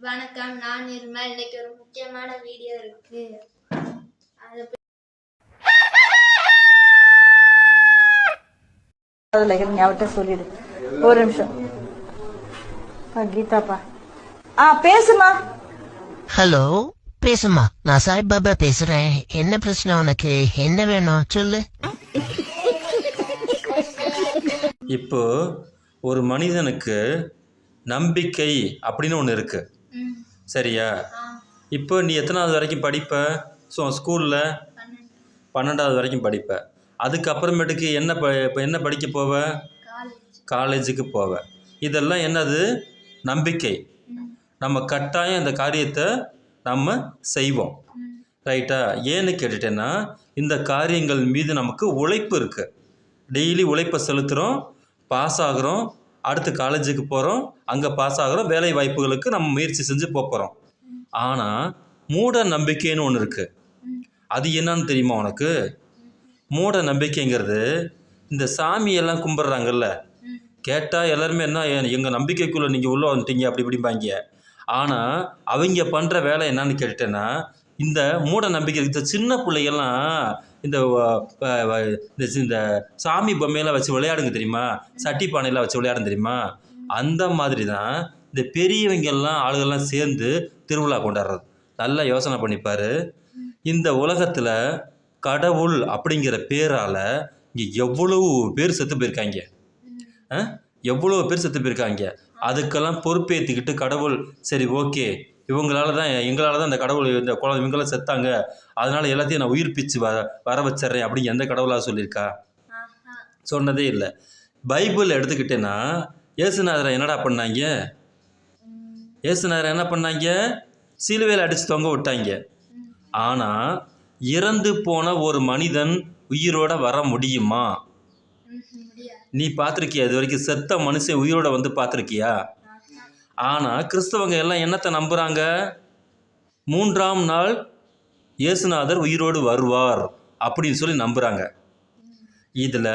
வணக்கம் நான் நிர்மல். இன்னைக்கு ஒரு முக்கியமான வீடியோ இருக்கு. அவர்கிட்ட சொல்லிடு. ஒரு நிமிஷம். கீதாப்பா. ஆ பேசுமா ஹலோ பேசுமா நான் சாய்பாபா பேசுறேன். என்ன பிரச்சனை உனக்கு? என்ன வேணும்? சொல்லு. இப்போ ஒரு மனிதனுக்கு நம்பிக்கை அப்படின்னு ஒன்று இருக்கு. ம், சரியா? இப்போ நீ எத்தனாவது வரைக்கும் படிப்ப? ஸோ ஸ்கூலில் பன்னெண்டாவது வரைக்கும் படிப்ப. அதுக்கப்புறமேட்டுக்கு என்ன ப இப்போ என்ன படிக்க போவ? காலேஜுக்கு போவ. இதெல்லாம் என்னது? நம்பிக்கை. நம்ம கட்டாயம் இந்த காரியத்தை நம்ம செய்வோம். ரைட்டா? ஏன்னு கேட்டுட்டேன்னா இந்த காரியங்கள் மீது நமக்கு உழைப்பு இருக்குது டெய்லி உழைப்பை செலுத்துகிறோம் பாஸ் ஆகுறோம் அடுத்து காலேஜுக்கு போகிறோம் அங்கே பாஸ் ஆகுறோம். வேலை வாய்ப்புகளுக்கு நம்ம முயற்சி செஞ்சு போகிறோம் ஆனால் மூட நம்பிக்கைன்னு ஒன்று இருக்குது அது என்னன்னு தெரியுமா உனக்கு? மூட நம்பிக்கைங்கிறது இந்த சாமியெல்லாம் கும்பிட்றாங்கல்ல? கேட்டால் எல்லாருமே என்ன எங்கள் நம்பிக்கைக்குள்ளே நீங்கள் உள்ளே வந்துட்டீங்க அப்படி இப்படிம்பாங்க. ஆனால் அவங்க பண்ணுற வேலை என்னன்னு கேட்டேன்னா இந்த மூட நம்பிக்கை இந்த சின்ன பிள்ளைகள்லாம் இந்த இந்த இந்த சாமி பொம்மையெல்லாம் வச்சு விளையாடுங்க தெரியுமா? சட்டி பானையெல்லாம் வச்சு விளையாடுங்க தெரியுமா? அந்த மாதிரி தான் இந்த பெரியவங்கெல்லாம் ஆளுகள்லாம் சேர்ந்து திருவிழா கொண்டாடுறது. நல்லா யோசனை பண்ணிப்பார். இந்த உலகத்தில் கடவுள் அப்படிங்கிற பேரால் இங்கே எவ்வளவு பேர் செத்து போயிருக்காங்க? ஆ? எவ்வளோ பேர் செத்து போயிருக்காங்க? அதுக்கெல்லாம் பொறுப்பேற்றுக்கிட்டு கடவுள் சரி ஓகே இவங்களால தான் எங்களால் தான் இந்த கடவுள் இந்த குழந்தை இவங்களாம் செத்தாங்க. அதனால் எல்லாத்தையும் நான் உயிர்ப்பிச்சு வர வர வச்சிட்றேன் அப்படின்னு எந்த கடவுளாக சொல்லியிருக்கா? சொன்னதே இல்லை. பைபிள் எடுத்துக்கிட்டேன்னா ஏசுநாதரை என்னடா பண்ணாங்க? ம், ஏசுநாதரை என்ன பண்ணாங்க? சிலுவையில் அடித்து தொங்க விட்டாங்க. ஆனால் இறந்து போன ஒரு மனிதன் உயிரோட வர முடியுமா? நீ பார்த்துருக்கியா? இது வரைக்கும் செத்த மனுஷன் உயிரோட வந்து பார்த்துருக்கியா? ஆனால் கிறிஸ்தவங்க எல்லாம் என்னத்தை நம்புகிறாங்க மூன்றாம் நாள் இயேசுநாதர் உயிரோடு வருவார் அப்படின்னு சொல்லி நம்புகிறாங்க இதில்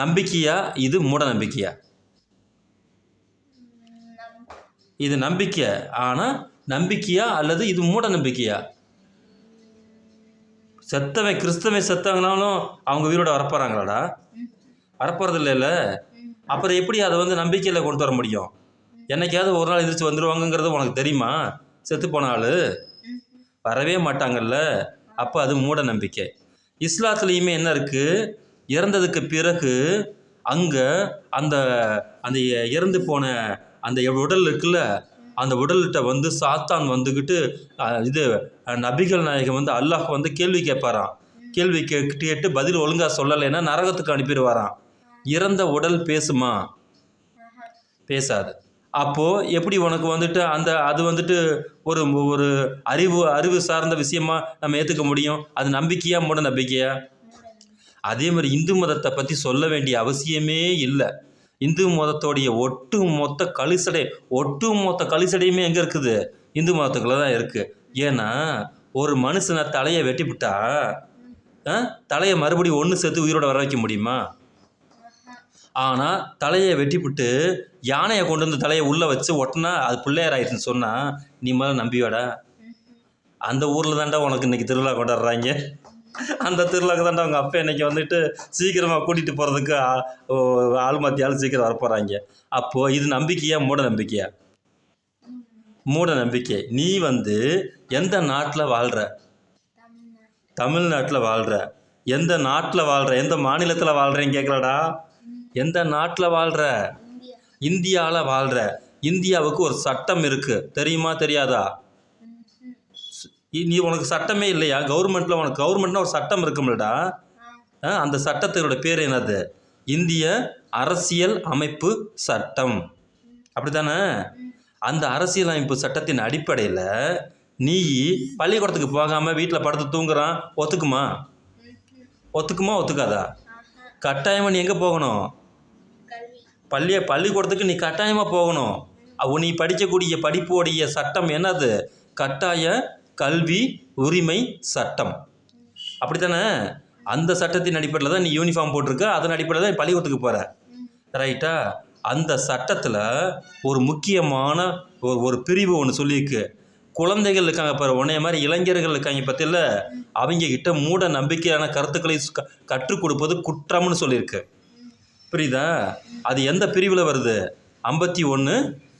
நம்பிக்கையா? இது மூட நம்பிக்கையா? இது நம்பிக்கை. ஆனால் நம்பிக்கையா அல்லது இது மூட நம்பிக்கையா? செத்தவன் கிறிஸ்தவன் செத்தவங்கனாலும் அவங்க உயிரோட வரப்போகிறாங்களாடா வரப்போகிறது இல்லைல்ல அப்புறம் எப்படி அதை வந்து நம்பிக்கையில் கொண்டு வர முடியும்? என்னைக்காவது ஒரு நாள் எதிர்த்து வந்துடுவாங்கங்கிறது உனக்கு தெரியுமா? செத்து போன ஆள். வரவே மாட்டாங்கல்ல. அப்போ அது மூட நம்பிக்கை. இஸ்லாத்துலேயுமே என்ன இருக்குது இறந்ததுக்கு பிறகு அங்கே அந்த அந்த இறந்து போன அந்த உடல் இருக்குல்ல அந்த உடல்கிட்ட வந்து சாத்தான் வந்துக்கிட்டு இது நபிகள் நாயகம் வந்து அல்லாஹ் வந்து கேள்வி கேட்பாராம். கேள்வி கேட்டு கேட்டு பதில் ஒழுங்காக சொல்லலைன்னா நரகத்துக்கு அனுப்பிடுவாராம். இறந்த உடல் பேசுமா? பேசாது. அப்போது எப்படி உனக்கு வந்துட்டு அந்த அது வந்துட்டு ஒரு ஒரு அறிவு அறிவு சார்ந்த விஷயமா நம்ம ஏற்றுக்க முடியும்? அது நம்பிக்கையா மூட நம்பிக்கையா? அதே மாதிரி இந்து மதத்தை பற்றி சொல்ல வேண்டிய அவசியமே இல்லை. இந்து மதத்தோடைய ஒட்டு மொத்த கலிசடை ஒட்டு மொத்த கலிசடையுமே எங்கே இருக்குது? இந்து மதத்துக்குள்ள தான் இருக்குது ஏன்னா ஒரு மனுஷனை தலையை வெட்டிவிட்டா ஆ, தலையை மறுபடியும் ஒன்று சேர்த்து உயிரோட வர வைக்க முடியுமா? ஆனால் தலையை வெட்டிவிட்டு யானையை கொண்டு வந்து தலையை உள்ளே வச்சு ஒட்டினா அது பிள்ளையார் ஆயிடுச்சுன்னு சொன்னால் நீ மேலே நம்பிவாடா அந்த ஊரில் தாண்டா உனக்கு இன்றைக்கி திருவிழா கொண்டாடுறாங்க. அந்த திருவிழாக்கு தாண்டா அவங்க அப்பா இன்னைக்கு வந்துட்டு சீக்கிரமாக கூட்டிகிட்டு போகிறதுக்கு ஆள் மாற்றி ஆள் சீக்கிரம் வரப்போகிறாங்க அப்போது இது நம்பிக்கையா மூட நம்பிக்கையா? மூட நம்பிக்கை. நீ வந்து எந்த நாட்டில் வாழ்கிற தமிழ்நாட்டில் வாழ்கிற எந்த நாட்டில் வாழ்கிற எந்த மாநிலத்தில் வாழ்கிறேன்னு கேட்கலடா எந்த நாட்டில் வாழ்கிற இந்தியாவில் வாழ்கிற இந்தியாவுக்கு ஒரு சட்டம் இருக்குது தெரியுமா தெரியாதா? நீ உனக்கு சட்டமே இல்லையா? கவர்மெண்ட்டில் உனக்கு கவர்மெண்ட்னா ஒரு சட்டம் இருக்கும்லடா. ஆ, அந்த சட்டத்தினோட பேர் என்னது? இந்திய அரசியல் அமைப்பு சட்டம். அப்படித்தானே? அந்த அரசியல் அமைப்பு சட்டத்தின் அடிப்படையில் நீ பள்ளிக்கூடத்துக்கு போகாமல் வீட்டில் படுத்து தூங்குறான் ஒத்துக்குமா? ஒத்துக்குமா ஒத்துக்காதா? கட்டாயமாக நீ எங்கே போகணும்? பள்ளிய பள்ளிக்கூடத்துக்கு நீ கட்டாயமாக போகணும். அவ நீ படிக்கக்கூடிய படிப்போடைய சட்டம் என்னது? கட்டாய கல்வி உரிமை சட்டம். அப்படி தானே அந்த சட்டத்தின் அடிப்படையில் தான் நீ யூனிஃபார்ம் போட்டிருக்க. அதன் அடிப்படையில் தான் பள்ளிக்கூடத்துக்கு போகிற ரைட்டா? அந்த சட்டத்தில் ஒரு முக்கியமான ஒரு ஒரு பிரிவு ஒன்று சொல்லியிருக்கு. குழந்தைகள் இருக்காங்க பாரு. உன்னைய மாதிரி இளைஞர்கள் இருக்காங்க பற்றியில் அவங்க கிட்ட மூட நம்பிக்கையான கருத்துக்களை க- கற்றுக் கொடுப்பது குற்றம்னு சொல்லியிருக்கு. புரியுதா? அது எந்த பிரிவில் வருது? ஐம்பத்தி ஒன்று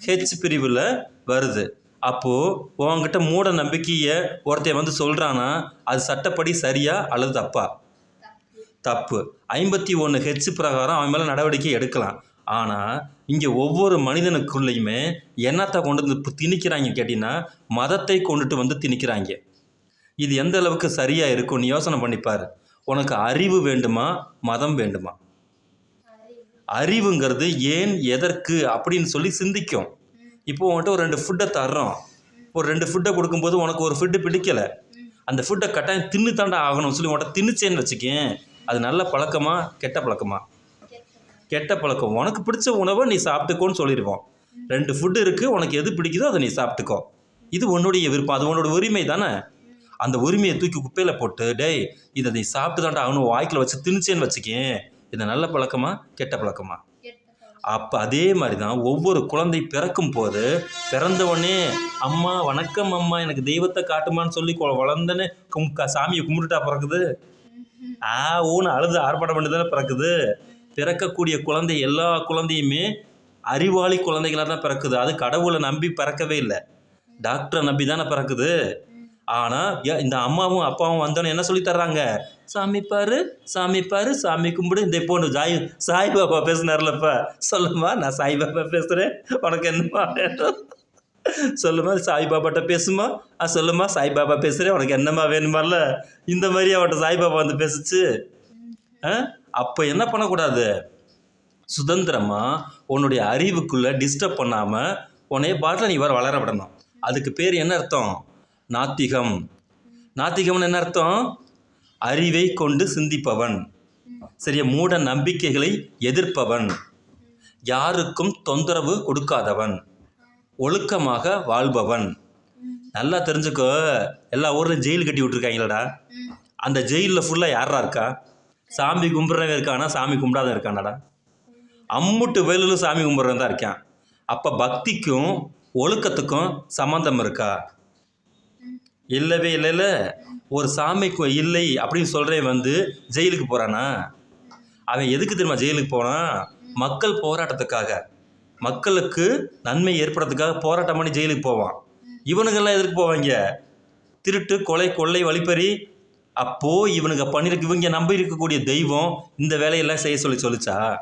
ஹெச் பிரிவில் வருது. அப்போது உன்கிட்ட மூட நம்பிக்கையை ஒருத்தன் வந்து சொல்கிறான்னா அது சட்டப்படி சரியா அல்லது தப்பா? தப்பு. ஐம்பத்தி ஒன்று ஹெச் பிரகாரம் அவன் மேலே நடவடிக்கை எடுக்கலாம். ஆனால் இங்கே ஒவ்வொரு மனிதனுக்குள்ளேயுமே என்னத்தை கொண்டு வந்து இப்போ திணிக்கிறாங்க கேட்டிங்கன்னா மதத்தை கொண்டுட்டு வந்து திணிக்கிறாங்க. இது எந்த அளவுக்கு சரியாக இருக்கும்? நீ யோசனை பண்ணிப்பார் உனக்கு அறிவு வேண்டுமா? மதம் வேண்டுமா? அறிவுங்கிறது ஏன் எதற்கு அப்படின்னு சொல்லி சிந்திக்கும். இப்போ உன்கிட்ட ஒரு ரெண்டு ஃபுட்டை தர்றோம். ஒரு ரெண்டு ஃபுட்டை கொடுக்கும்போது உனக்கு ஒரு ஃபுட்டு பிடிக்கலை. அந்த ஃபுட்டை கட்டாயம் தின்னு தாண்டா ஆகணும்னு சொல்லி உன்கிட்ட தின்னுச்சேன்னு வச்சுக்கேன். அது நல்ல பழக்கமா கெட்ட பழக்கமா? கெட்ட பழக்கம். உனக்கு பிடிச்ச உணவை நீ சாப்பிட்டுக்கோன்னு சொல்லிடுவோம். ரெண்டு ஃபுட்டு இருக்குது உனக்கு எது பிடிக்குதோ அதை நீ சாப்பிட்டுக்கோ. இது உன்னுடைய விருப்பம் அது உன்னோட உரிமை தானே? அந்த உரிமையை தூக்கி குப்பையில் போட்டு டேய் இதை நீ சாப்பிட்டு தாண்டா ஆகணும் வாய்க்கில் வச்சு திணிச்சேன்னு வச்சுக்கேன். இது நல்ல பழக்கமா கெட்ட பழக்கமா? அப்போ அதே மாதிரி தான் ஒவ்வொரு குழந்தை பிறக்கும் போது பிறந்த உடனே அம்மா வணக்கம் அம்மா எனக்கு தெய்வத்தை காட்டுமான்னு சொல்லி வளர்ந்தனே கும் சாமியை கும்பிட்டுட்டா பிறக்குது? ஆ ஊன்னு அழுது ஆர்ப்பாட்டம் பண்ணி தானே பிறக்குது? பிறக்கக்கூடிய குழந்தை எல்லா குழந்தையுமே அறிவாளி குழந்தைகளாக தான் பிறக்குது. அது கடவுளை நம்பி பிறக்கவே இல்லை. டாக்டரை நம்பி தானே பிறக்குது? ஆனால் இந்த அம்மாவும் அப்பாவும் வந்தோன்னு என்ன சொல்லித்தர்றாங்க சாமி பாரு சாமி பாரு சாமி கும்பிடு. இந்த இப்போ ஜாய் சாய்பாபா பேசுனார்லப்பா. சொல்லுமா நான் சாய்பாபா பேசுகிறேன் உனக்கு என்னம்மா வேணும்? சொல்லுமா சாய்பாபாட்ட பேசுமா ஆ சொல்லுமா சாய்பாபா பேசுகிறேன் உனக்கு என்னம்மா வேணுமால? இந்த மாதிரி அவட்ட சாய்பாபா வந்து பேசுச்சு. ஆ அப்போ என்ன பண்ணக்கூடாது? சுதந்திரமாக உன்னுடைய அறிவுக்குள்ளே டிஸ்டர்ப் பண்ணாமல் உன்னைய பாட்டில் நீ வர வளர விடணும். அதுக்கு பேர் என்ன அர்த்தம்? நாத்திகம். நாத்திகம்னு என்ன அர்த்தம்? அறிவை கொண்டு சிந்திப்பவன். சரியா? மூட நம்பிக்கைகளை எதிர்ப்பவன். யாருக்கும் தொந்தரவு கொடுக்காதவன். ஒழுக்கமாக வாழ்பவன். நல்லா தெரிஞ்சுக்கோ. எல்லா ஊர்லேயும் ஜெயில் கட்டி விட்ருக்காங்களடா அந்த ஜெயிலில் ஃபுல்லாக யாரா இருக்கா? சாமி கும்பிட்றவன் இருக்கானா? சாமி கும்பிடாத இருக்கானடா. அம்முட்டு வேலுலும் சாமி கும்பிட்றவன் தான் இருக்கான். அப்போ பக்திக்கும் ஒழுக்கத்துக்கும் சம்மந்தம் இருக்கா? இல்லவே இல்லைல்ல. ஒரு சாமிக்கு இல்லை அப்படின்னு சொல்கிறவன் வந்து ஜெயிலுக்கு போகிறானா அவன் எதுக்கு தெரியுமா ஜெயிலுக்கு போனான் மக்கள் போராட்டத்துக்காக. மக்களுக்கு நன்மை ஏற்படுறதுக்காக போராட்டம் பண்ணி ஜெயிலுக்கு போவான். இவனுங்கெல்லாம் எதுக்கு போவாங்க? திருட்டு கொலை கொள்ளை வழிப்பறி. அப்போது இவனுங்க பண்ணிருக்கு இவங்க நம்பி இருக்கக்கூடிய தெய்வம் இந்த வேலையெல்லாம் செய்ய சொல்லி சொல்லுச்சா?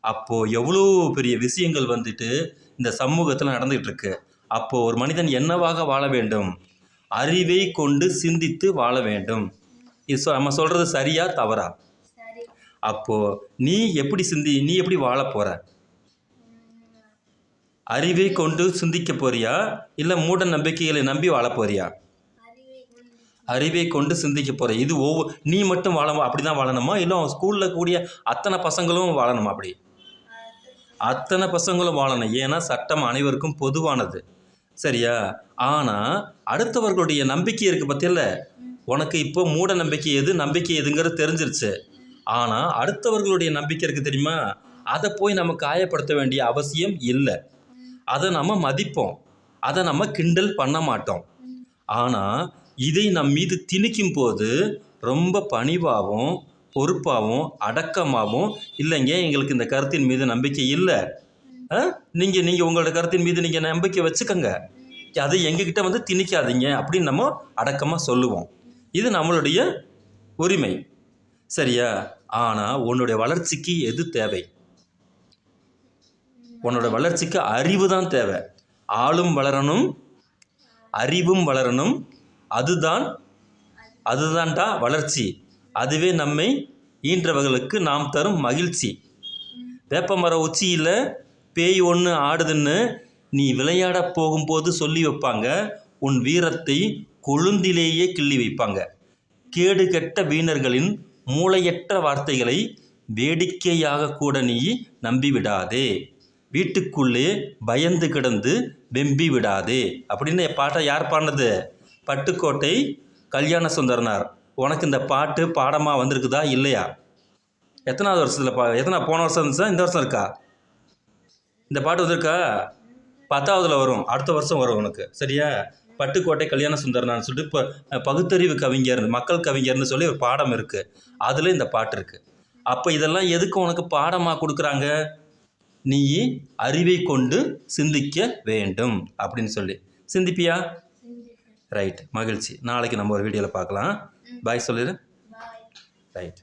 அப்போது எவ்வளோ பெரிய விஷயங்கள் வந்துட்டு இந்த சமூகத்தில் நடந்துகிட்டு இருக்கு. அப்போது ஒரு மனிதன் என்னவாக வாழ வேண்டும்? அறிவை கொண்டு சிந்தித்து வாழ வேண்டும். இது நம்ம சொல்றது சரியா தவறா? சரி. அப்போ நீ எப்படி சிந்தி நீ எப்படி வாழ போற? அறிவை கொண்டு சிந்திக்க போறியா? இல்லை மூட நம்பிக்கைகளை நம்பி வாழ போறியா? அறிவை கொண்டு. சிந்திக்க போற. இது ஒவ்வொரு நீ மட்டும் வாழ அப்படி தான் வாழணுமா? இல்லை ஸ்கூலில் கூடிய அத்தனை பசங்களும் வாழணுமா அப்படி? அத்தனை பசங்களும் வாழணும். ஏன்னா சட்டம் அனைவருக்கும் பொதுவானது. சரியா? ஆனால் அடுத்தவர்களுடைய நம்பிக்கை இருக்குது பற்றியில்ல உனக்கு இப்போ மூட நம்பிக்கை எது? நம்பிக்கை எதுங்கிறது தெரிஞ்சிருச்சு. ஆனால் அடுத்தவர்களுடைய நம்பிக்கை இருக்குது தெரியுமா? அதை போய் நம்ம காயப்படுத்த வேண்டிய அவசியம் இல்லை. அதை நம்ம மதிப்போம். அதை நம்ம கிண்டல் பண்ண மாட்டோம். ஆனால் இதை நம் மீது திணிக்கும் போது ரொம்ப பணிவாகவும் பொறுப்பாகவும் அடக்கமாகவும் இல்லைங்க எங்களுக்கு இந்த கருத்தின் மீது நம்பிக்கை இல்லை. நீங்கள் நீங்கள் உங்களோட கருத்தின் மீது நீங்கள் நம்பிக்கை வச்சுக்கோங்க. அதை எங்ககிட்ட வந்து திணிக்காதீங்க அப்படின்னு நம்ம அடக்கமாக சொல்லுவோம். இது நம்மளுடைய உரிமை. சரியா? ஆனால் உன்னுடைய வளர்ச்சிக்கு எது தேவை? உன்னோட வளர்ச்சிக்கு அறிவு தான் தேவை. ஆளும் வளரணும் அறிவும் வளரணும். அதுதான் அதுதான்டா வளர்ச்சி. அதுவே நம்மை ஈன்றவர்களுக்கு நாம் தரும் மகிழ்ச்சி. வேப்பமர உச்சியில் பேய் ஒன்று ஆடுதுன்னு நீ விளையாட போகும்போது சொல்லி வைப்பாங்க. உன் வீரத்தை கொழுந்திலேயே கிள்ளி வைப்பாங்க. கேடு கெட்ட வீணர்களின் மூளையற்ற வார்த்தைகளை வேடிக்கையாக கூட நீ நம்பி விடாதே வீட்டுக்குள்ளே பயந்து கிடந்து வெம்பி விடாதே அப்படின்னு பாட்டை யார் பாடினது? பட்டுக்கோட்டை கல்யாண சுந்தரனார். உனக்கு இந்த பாட்டு பாடமாக வந்திருக்குதா இல்லையா? எத்தனாவது வருஷத்தில் பா எத்தனை போன வருஷம் இருந்துச்சா? இந்த வருஷம் இருக்கா? இந்த பாட்டு வந்திருக்கா? பத்தாவதுல வரும். அடுத்த வருஷம் வரும் உனக்கு. சரியா? பட்டுக்கோட்டை கல்யாண சுந்தரனான்னு சொல்லிட்டு இப்போ பகுத்தறிவு கவிஞர் மக்கள் கவிஞர்னு சொல்லி ஒரு பாடம் இருக்குது அதில் இந்த பாட்டு இருக்குது அப்போ இதெல்லாம் எதுக்கு உனக்கு பாடமாக கொடுக்குறாங்க? நீ அறிவை கொண்டு சிந்திக்க வேண்டும் அப்படின்னு சொல்லி. சிந்திப்பியா? ரைட் மகிழ்ச்சி. நாளைக்கு நம்ம ஒரு வீடியோவில் பார்க்கலாம். பாய் சொல்லிடு. ரைட்